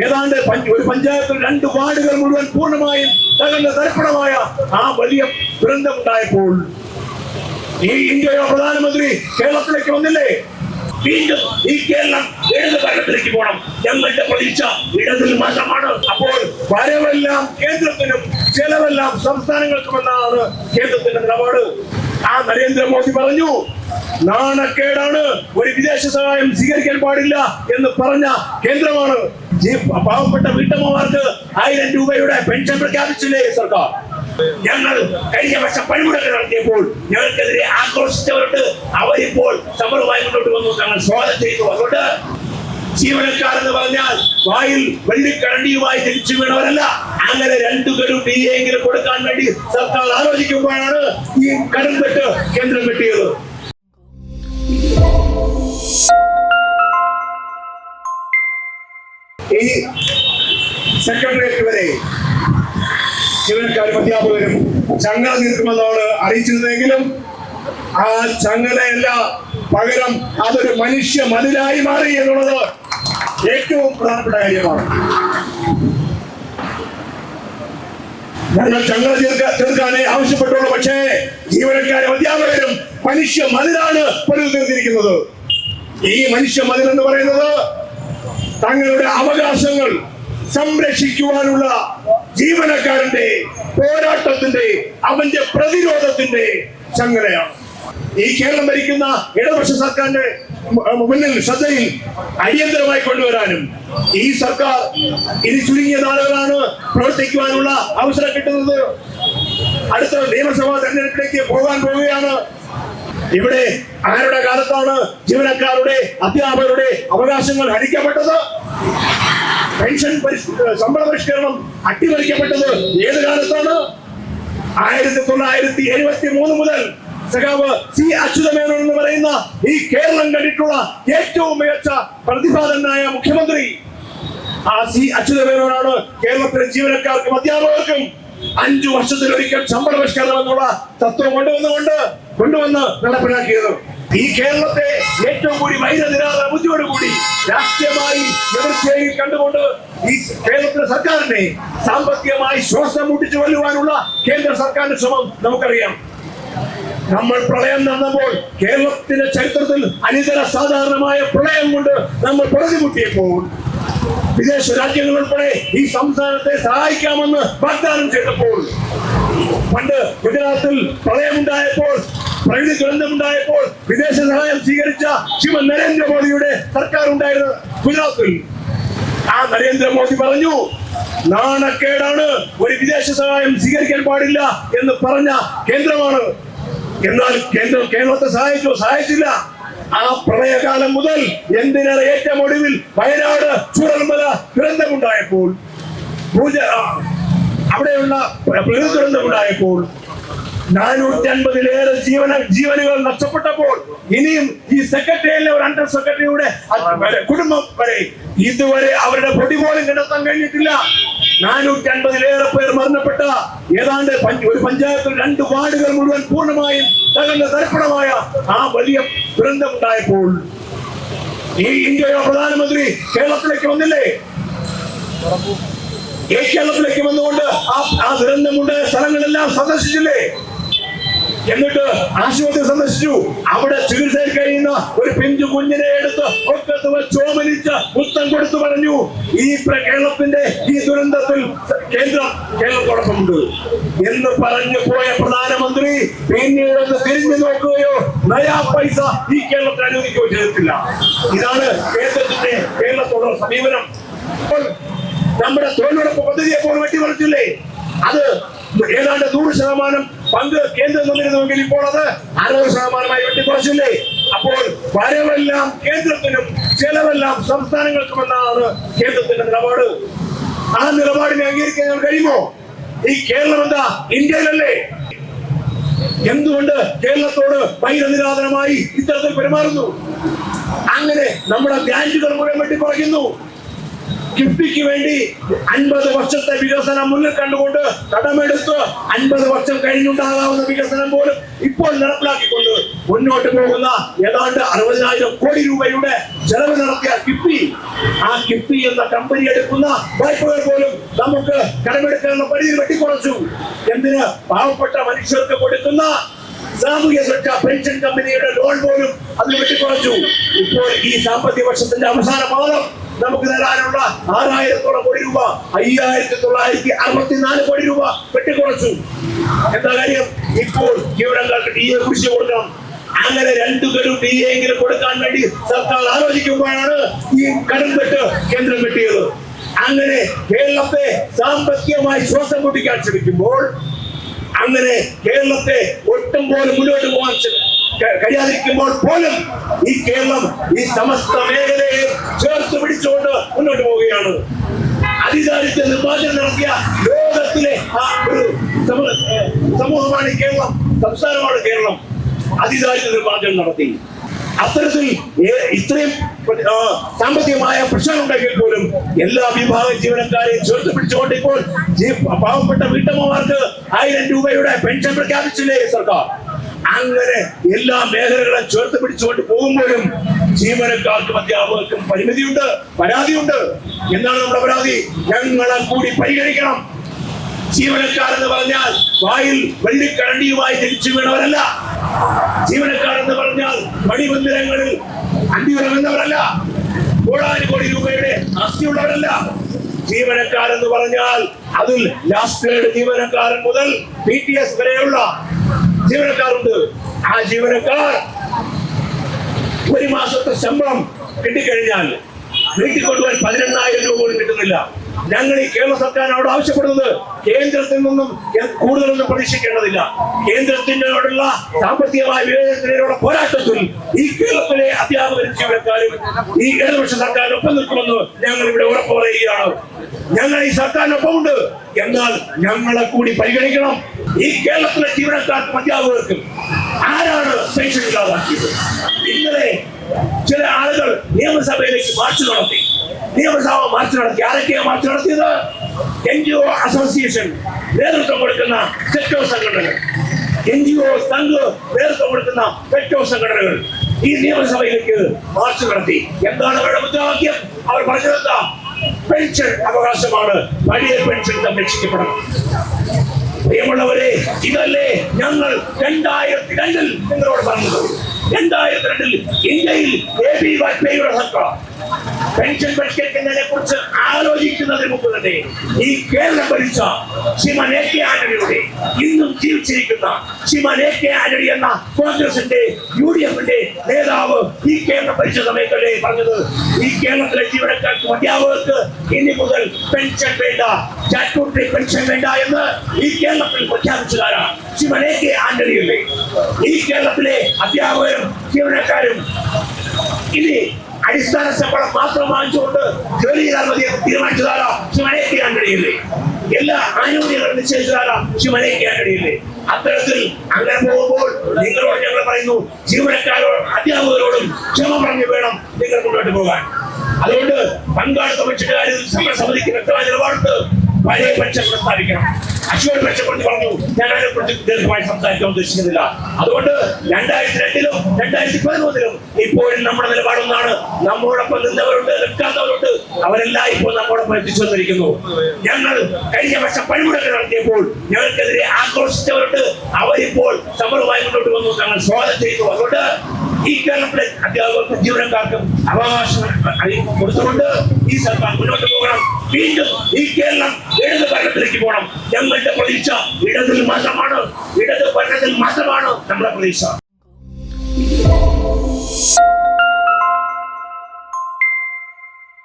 ഏതാണ്ട് ഒരു പഞ്ചായത്തിൽ രണ്ട് വാർഡുകൾ മുഴുവൻ പൂർണമായും തകർന്ന തരപ്പണമായ ആ വലിയ ദുരന്തമുണ്ടായപ്പോൾ ഈ ഇന്ത്യയുടെ പ്രധാനമന്ത്രി കേരളത്തിലേക്ക് വന്നില്ലേ? വീണ്ടും ഈ കേരളം ഇടത് ഭരണത്തിലേക്ക് പോകണം? ഞങ്ങളുടെ പ്രതീക്ഷ ഇടതിൽ മാത്രമാണ്. അപ്പോൾ വരവെല്ലാം കേന്ദ്രത്തിനും ചെലവെല്ലാം സംസ്ഥാനങ്ങൾക്കുമെന്നാണ് കേന്ദ്രത്തിന്റെ നിലപാട്. ആ നരേന്ദ്രമോദി പറഞ്ഞു നാണക്കേടാണ്. ഒരു വിദേശ സഹായം സ്വീകരിക്കാൻ പാടില്ല എന്ന് പറഞ്ഞ കേന്ദ്രമാണ് പാവപ്പെട്ട വീട്ടമ്മമാർക്ക് ആയിരം രൂപയുടെ പെൻഷൻ പ്രഖ്യാപിച്ചില്ലേ സർക്കാർ? ഞങ്ങൾ കഴിഞ്ഞ വർഷം പണിമുടക്ക് നടത്തിയപ്പോൾ ഞങ്ങൾക്കെതിരെ ആക്രോശിച്ചവരുണ്ട്. അവരിപ്പോൾ സമരവുമായി മുന്നോട്ട് വന്നു. ഞങ്ങൾ സ്വാഗതം ചെയ്തു അതുകൊണ്ട് ജീവനക്കാർ എന്ന് പറഞ്ഞാൽ വായിൽ വെള്ളിക്കരണ്ടിയുമായി തിരിച്ചു വീണവരല്ല. അങ്ങനെ രണ്ടു ഗഡു ഡി എങ്കിലും കൊടുക്കാൻ വേണ്ടി സർക്കാർ ആലോചിക്കുമ്പോഴാണ് ഈ കടം കെട്ട് കേന്ദ്രം കെട്ടിയത്. ഈ സെക്രട്ടേറിയറ്റ് വരെ ജീവനക്കാരും അധ്യാപകരും ചങ്ങല നിൽക്കുമെന്നാണ് അറിയിച്ചിരുന്നെങ്കിലും ആ ചങ്ങലയല്ല പകരം അതൊരു മനുഷ്യ മതിലായി മാറി എന്നുള്ളത് ഏറ്റവും പ്രധാനപ്പെട്ട കാര്യമാണ്. ഞങ്ങൾ ചങ്ങല തീർക്ക തീർക്കാനേ ആവശ്യപ്പെട്ടുള്ളൂ. പക്ഷേ ജീവനക്കാരും അധ്യാപകരും മനുഷ്യ മതിലാണ് പണിത് തീർത്തിരിക്കുന്നത് ഈ മനുഷ്യ മതിൽ എന്ന് പറയുന്നത് തങ്ങളുടെ അവകാശങ്ങൾ സംരക്ഷിക്കുവാനുള്ള ജീവനക്കാരന്റെ പോരാട്ടത്തിന്റെ അവന്റെ പ്രതിരോധത്തിന്റെ ചങ്ങലയാണ്. ഈ കേരളം ഭരിക്കുന്ന ഇടതുപക്ഷ സർക്കാരിന്റെ മുന്നിൽ ശ്രദ്ധയിൽ അടിയന്തരമായി കൊണ്ടുവരാനും ഈ സർക്കാർ ഇനി ചുരുങ്ങിയ നാളുകളാണ് പ്രവർത്തിക്കുവാനുള്ള അവസരം കിട്ടുന്നത്. അടുത്ത നിയമസഭാ തെരഞ്ഞെടുപ്പിലേക്ക് പോകാൻ പോവുകയാണ് ഇവിടെ ആരുടെ കാലത്താണ് ജീവനക്കാരുടെ അധ്യാപകരുടെ അവകാശങ്ങൾ ഹരിക്കപ്പെട്ടത്? പെൻഷൻ ശമ്പള പരിഷ്കരണം അട്ടിമറിക്കപ്പെട്ടത് ഏത് കാലത്താണ്? ആയിരത്തി തൊള്ളായിരത്തി എഴുപത്തി മൂന്ന് മുതൽ സഖാവ് സി അച്യുതമേനോൻ എന്ന് പറയുന്ന ഈ കേരളം കണ്ടിട്ടുള്ള ഏറ്റവും മികച്ച പ്രതിപാദനായ മുഖ്യമന്ത്രി. ആ സി അച്യുതമേനോനാണ് കേരളത്തിലെ ജീവനക്കാർക്കും അധ്യാപകർക്കും അഞ്ചു വർഷത്തിലൊരിക്കൽ ശമ്പള പരിഷ്കരണം എന്നുള്ള തത്വം കൊണ്ടുവന്നുകൊണ്ട് കൊണ്ടുവന്ന് നടപ്പിലാക്കിയത് ഈ കേരളത്തെ ഏറ്റവും കൂടി വൈരനിരാത ബുദ്ധിയോടുകൂടി രാഷ്ട്രീയമായി എതിർച്ചയായി കണ്ടുകൊണ്ട് ഈ കേരളത്തിലെ സർക്കാരിനെ സാമ്പത്തികമായി ശ്വാസം മുട്ടിച്ചു കൊല്ലുവാനുള്ള കേന്ദ്ര സർക്കാരിന്റെ ശ്രമം നമുക്കറിയാം. നമ്മൾ പ്രളയം നടന്നപ്പോൾ കേരളത്തിന്റെ ചരിത്രത്തിൽ അനിതര സാധാരണമായ പ്രളയം കൊണ്ട് നമ്മൾ പ്രതിമുട്ടിയപ്പോൾ വിദേശ രാജ്യങ്ങൾ ഉൾപ്പെടെ ഈ സംസ്ഥാനത്തെ സഹായിക്കാമെന്ന് വാഗ്ദാനം ചെയ്തപ്പോൾ പണ്ട് ഗുജറാത്തിൽ പ്രളയമുണ്ടായപ്പോൾ പ്രകൃതി ദുരന്തമുണ്ടായപ്പോൾ വിദേശ സഹായം സ്വീകരിച്ച ശിവ നരേന്ദ്രമോദിയുടെ സർക്കാർ ഉണ്ടായിരുന്നത് ഗുജറാത്തിൽ. ആ നരേന്ദ്രമോദി പറഞ്ഞു നാണക്കേടാണ് ഒരു വിദേശ സഹായം സ്വീകരിക്കാൻ പാടില്ല എന്ന് പറഞ്ഞ കേന്ദ്രമാണ്. എന്നാൽ കേന്ദ്രം കേരളത്തെ സഹായിച്ചോ? സഹായിച്ചില്ല. ആ പ്രളയകാലം മുതൽ എന്തിനേറെ ഏറ്റവും ഒടുവിൽ വയനാട് ചൂരൽമല ദുരന്തമുണ്ടായപ്പോൾ ആ, അവിടെയുള്ള പ്രകൃതി ദുരന്തമുണ്ടായപ്പോൾ നാനൂറ്റി അൻപതിലേറെ ജീവന ജീവനുകൾ നഷ്ടപ്പെട്ടപ്പോൾ ഇനിയും ഈ സെക്രട്ടറിയിലെ ഒരു അണ്ടർ സെക്രട്ടറിയുടെ കുടുംബം വരെ ഇതുവരെ അവരുടെ പൊടി പോലും കണ്ടെത്താൻ കഴിഞ്ഞിട്ടില്ല. നാനൂറ്റി അൻപതിലേറെ പേർ മരണപ്പെട്ട ഏതാണ്ട് ഒരു പഞ്ചായത്തിൽ രണ്ട് വാർഡുകൾ മുഴുവൻ പൂർണമായും തകർന്ന തരപ്പണമായ ആ വലിയ ദുരന്തമുണ്ടായപ്പോൾ ഈ ഇന്ത്യയുടെ പ്രധാനമന്ത്രി കേരളത്തിലേക്ക് വന്നില്ലേ? കേരളത്തിലേക്ക് വന്നുകൊണ്ട് ആ ദുരന്തമുണ്ടായ സ്ഥലങ്ങളെല്ലാം സന്ദർശിച്ചില്ലേ? എന്നിട്ട് ആശുപത്രി സന്ദർശിച്ചു. അവിടെ ചികിത്സയിൽ കഴിയുന്ന ഒരു പിഞ്ചു കുഞ്ഞിനെ എടുത്ത് ഒക്കത്ത് വെച്ച് മുത്തം കൊടുത്തു പറഞ്ഞു ഈ കേരളത്തിന്റെ ഈ ദുരന്തത്തിൽ കേന്ദ്രം കേരളത്തോടൊപ്പമുണ്ട്. എന്ന് പറഞ്ഞു പോയ പ്രധാനമന്ത്രി പിന്നീട് തിരിഞ്ഞു നോക്കുകയോ നയാ പൈസ ഈ കേരളത്തിൽ അനുവദിക്കുകയോ ചെയ്തിട്ടില്ല. ഇതാണ് കേന്ദ്രത്തിന്റെ കേരളത്തോടുള്ള സമീപനം. നമ്മുടെ തൊഴിലുറപ്പ് പദ്ധതിയെ പോലും വെട്ടിമറിച്ചില്ലേ? അത് ഏതാണ്ട് നൂറ് ശതമാനം പങ്ക് കേന്ദ്രം തന്നിരുന്നുവെങ്കിൽ ഇപ്പോൾ അത് അറുപത് ശതമാനമായി വെട്ടിക്കുറച്ചില്ലേ? അപ്പോൾ വരവെല്ലാം കേന്ദ്രത്തിനും ചെലവെല്ലാം സംസ്ഥാനങ്ങൾക്കുമെന്നാണ് കേന്ദ്രത്തിന്റെ നിലപാട്. ആ നിലപാടിനെ അംഗീകരിക്കാൻ കഴിയുമോ? ഈ കേരളം എന്താ? ഇന്ത്യയിലല്ലേ? എന്തുകൊണ്ട് കേരളത്തോട് വൈരനിരാധനമായി ഇത്തരത്തിൽ പെരുമാറുന്നു? അങ്ങനെ നമ്മുടെ ബ്രാഞ്ചുകൾ മുഴുവൻ വെട്ടിക്കുറയ്ക്കുന്നു. കിഫ്ബിക്ക് വേണ്ടി അൻപത് വർഷത്തെ വികസനം മുന്നിൽ കണ്ടുകൊണ്ട് കടമെടുത്ത് അൻപത് വർഷം കഴിഞ്ഞുണ്ടാകാവുന്ന വികസനം പോലും ഇപ്പോൾ നടപ്പിലാക്കിക്കൊണ്ട് മുന്നോട്ട് പോകുന്ന ഏതാണ്ട് അറുപതിനായിരം കോടി രൂപയുടെ ചെലവ് നടത്തിയ കിഫ്ബി. ആ കിഫ്ബി എന്ന കമ്പനി എടുക്കുന്ന വായ്പകൾ പോലും നമുക്ക് കടമെടുക്കാനുള്ള പരിധി വെട്ടിക്കുറച്ചു. എന്തിന് പാവപ്പെട്ട മനുഷ്യർക്ക് കൊടുക്കുന്ന സാമൂഹ്യ സുരക്ഷാ പെൻഷൻ കമ്പനിയുടെ ലോൺ പോലും അത് വെട്ടിക്കുറച്ചു. ഇപ്പോൾ ഈ സാമ്പത്തിക വർഷത്തിന്റെ അവസാന പാദം നമുക്ക് തരാനുള്ള ആറായിരത്തോളം കോടി രൂപ അയ്യായിരത്തി തൊള്ളായിരത്തി അറുപത്തിനാല് കോടി രൂപ വെട്ടിക്കുറച്ചു. എന്താ കാര്യം? ഇപ്പോൾ ജീവനക്കാർക്ക് ഡി എ കുറിച്ച് കൊടുക്കണം. അങ്ങനെ രണ്ടു പേരും ഡി എങ്കിലും കൊടുക്കാൻ വേണ്ടി സർക്കാർ ആലോചിക്കുമ്പോഴാണ് ഈ കടം വെട്ട് കേന്ദ്രം വെട്ടിയത് അങ്ങനെ കേരളത്തെ സാമ്പത്തികമായി ശ്വാസം മുട്ടിക്കാൻ ശ്രമിക്കുമ്പോൾ അങ്ങനെ കേരളത്തെ ഒട്ടും പോലും മുന്നോട്ട് പോകാൻ ശ്ര- ക- കഴിയാതിരിക്കുമ്പോൾ പോലും ഈ കേരളം ഈ സമസ്ത മേഖലയെ ചേർത്ത് പിടിച്ചുകൊണ്ട് മുന്നോട്ട് പോവുകയാണ്. അധികാരിച്ച് നിർമ്മാർജനം നടത്തിയ ലോകത്തിലെ ആ ഒരു സമ- സമൂഹമാണ് കേരളം സംസ്ഥാനമാണ് കേരളം. അധികാരിച്ച് നിർമ്മാർജനം നടത്തി. അത്തരത്തിൽ ഇത്രയും സാമ്പത്തികമായ സാമ്പത്തികമായ പ്രശ്നമുണ്ടെങ്കിൽ പോലും എല്ലാ വിഭാഗം ജീവനക്കാരെയും ചേർത്ത് പിടിച്ചുകൊണ്ട് ഇപ്പോൾ പാവപ്പെട്ട വീട്ടമ്മമാർക്ക് ആയിരം രൂപയുടെ പെൻഷൻ പ്രഖ്യാപിച്ചില്ലേ സർക്കാർ? അങ്ങനെ എല്ലാ മേഖലകളും ചേർത്ത് പിടിച്ചുകൊണ്ട് പോകുമ്പോഴും ജീവനക്കാർക്കും അധ്യാപകർക്കും പരിമിതിയുണ്ട് പരാതിയുണ്ട്. എന്താണ് നമ്മുടെ പരാതി? ഞങ്ങളെ കൂടി പരിഗണിക്കണം. ജീവനക്കാർ എന്ന് പറഞ്ഞാൽ വായിൽ വെള്ളിക്കരണ്ടിയുമായി തിരിച്ചു വീണവരല്ല. ജീവനക്കാർ എന്ന് പറഞ്ഞാൽ മണിമന്ദിരങ്ങളിൽ അന്തിവരമെന്നവരല്ല കോടാനു കോടി രൂപയുടെ ആസ്തിയുള്ളവരല്ല ജീവനക്കാരെന്ന് പറഞ്ഞാൽ അതിൽ ലാസ്റ്റ് ജീവനക്കാരൻ മുതൽ വരെയുള്ള ജീവനക്കാരുണ്ട്. ആ ജീവനക്കാർ ഒരു മാസത്തെ ശമ്പളം കിട്ടിക്കഴിഞ്ഞാൽ വീട്ടിൽ കൊണ്ടുപോകാൻ പതിനെണ്ണായിരം രൂപ പോലും കിട്ടുന്നില്ല. ഞങ്ങൾ ഈ കേരള സർക്കാരിനോട് ആവശ്യപ്പെടുന്നത് കേന്ദ്രത്തിൽ നിന്നും കൂടുതലൊന്നും പ്രതീക്ഷിക്കേണ്ടതില്ല. കേന്ദ്രത്തിനോടുള്ള സാമ്പത്തികമായ വിവേചനത്തിനോട് പോരാട്ടത്തിൽ ഈ കേരളത്തിലെ അധ്യാപകരും ജീവനക്കാരും ഈ ഇടതുപക്ഷ സർക്കാരിനൊപ്പം നിൽക്കുമെന്ന് ഞങ്ങൾ ഇവിടെ ഉറപ്പ് പറയുകയാണ്. ഞങ്ങൾ ഈ സർക്കാരിനൊപ്പമുണ്ട്. എന്നാൽ ഞങ്ങളെ കൂടി പരിഗണിക്കണം. ഈ കേരളത്തിലെ ജീവനക്കാർക്കും അധ്യാപകർക്കും ആരാണ് പെൻഷൻ ഇല്ലാതാക്കിയത്? ഇന്നലെ ചില ആളുകൾ നിയമസഭയിലേക്ക് മാർച്ച് നടത്തി. നിയമസഭ മാർച്ച് നടത്തി. ആരൊക്കെയാണ് മാർച്ച് നടത്തിയത്? എൻ ജി ഒ അസോസിയേഷൻ നേതൃത്വം കൊടുക്കുന്ന സെക്ടോ സംഘടനകൾ. എൻ ജി ഒ സംഘ് നേതൃത്വം കൊടുക്കുന്ന സെക്ടോ സംഘടനകൾ ഈ നിയമസഭയിലേക്ക് മാർച്ച് നടത്തി. എന്താണ് അവരുടെ മുദ്രാവാക്യം അവർ പറഞ്ഞതെന്താ? പെൻഷൻ അവകാശമാണ്. വലിയ പെൻഷൻ സംരക്ഷിക്കപ്പെടണം. പ്രിയമുള്ളവരെ ഇതല്ലേ ഞങ്ങൾ രണ്ടായിരത്തി രണ്ടിൽ നിങ്ങളോട് പറഞ്ഞത്. രണ്ടായിരത്തി രണ്ടിൽ ഇന്ത്യയിൽ എ ബി വാജ്പേയിയുടെ സർക്കാർ പെൻഷൻ പരിഷ്കരിക്കുന്നതിനെ കുറിച്ച് ആലോചിക്കുന്നതിന് മുമ്പ് തന്നെ ഈ കേരളം ഭരിച്ച ശ്രീമാൻ എ ഇന്നും ജീവിച്ചിരിക്കുന്ന ശ്രീമാൻ എ എന്ന കോൺഗ്രസിന്റെ യു ഡി എഫിന്റെ നേതാവ് ഈ കേരളം ഭരിച്ച സമയത്തല്ലേ പറഞ്ഞത്? ഈ കേരളത്തിലെ ജീവനക്കാർക്ക് അധ്യാപകർക്ക് ഇനി മുതൽ പെൻഷൻ വേണ്ട ചാറ്റൂട്ടി പെൻഷൻ വേണ്ട എന്ന് ഈ കേരളത്തിൽ പ്രഖ്യാപിച്ചതാരാ ശ്രീമാൻ ആന്റണിയല്ലേ? ഈ കേരളത്തിലെ അധ്യാപകരും ജീവനക്കാരും ഇനി അടിസ്ഥാന ശമ്പളം മാത്രം വാങ്ങിച്ചുകൊണ്ട് ജോലി ചെയ്താൽ മതി തീരുമാനിച്ചതാരോ? ശിവനെ ചെയ്യാൻ കഴിയില്ലേ? എല്ലാ ആനുകൂല്യങ്ങളും നിശ്ചയിച്ചതാലോ ശിവനെ ചെയ്യാൻ കഴിയില്ലേ? അത്തരത്തിൽ അങ്ങനെ പോകുമ്പോൾ നിങ്ങളോട് ഞങ്ങൾ പറയുന്നു ജീവനക്കാരോട് അധ്യാപകരോടും ക്ഷമ പറഞ്ഞു വേണം നിങ്ങൾ മുന്നോട്ട് പോകാൻ. അതുകൊണ്ട് പങ്കാളിത്ത പെൻഷന്റെ കാര്യത്തിൽ സമയം സമിതിക്ക് വ്യക്തമായ നിലപാടുണ്ട്. പെൻഷൻ പ്രസ്താവിക്കണം. അശ്വർ പക്ഷപ്പെട്ട് പറഞ്ഞു. ഞാൻ അതിനെക്കുറിച്ച് ദീർഘമായി സംസാരിക്കാൻ ഉദ്ദേശിക്കുന്നില്ല. അതുകൊണ്ട് രണ്ടായിരത്തി രണ്ടിലും രണ്ടായിരത്തി പതിമൂന്നിലും ഇപ്പോഴും നമ്മുടെ നിലപാടൊന്നാണ്. നമ്മോടൊപ്പം നിന്നവരുണ്ട് നിൽക്കാത്തവരുണ്ട്. അവരെല്ലാം ഇപ്പോൾ നമ്മോടൊപ്പം എത്തിച്ചു വന്നിരിക്കുന്നു. ഞങ്ങൾ കഴിഞ്ഞ വർഷം പണിമുടക്ക് നടത്തിയപ്പോൾ ഞങ്ങൾക്കെതിരെ ആക്രോശിച്ചവരുണ്ട്. അവരിപ്പോൾ സമരവുമായി മുന്നോട്ട് വന്നു. ഞങ്ങൾ സ്വാഗതം ചെയ്തു അതുകൊണ്ട് ഈ കേരളത്തിലെ അധ്യാപകർക്കും ജീവനക്കാർക്കും അവകാശം അതി- കൊടുത്തുകൊണ്ട് ഈ സർക്കാർ മുന്നോട്ട് പോകണം. വീണ്ടും ഈ കേരളം ഇടത് ഭരണത്തിലേക്ക് പോകണം. ഞങ്ങളുടെ പ്രതീക്ഷ ഇടതിൽ മാത്രമാണ്. ഇടത് ഭരണത്തിൽ മാത്രമാണ് നമ്മുടെ പ്രതീക്ഷ.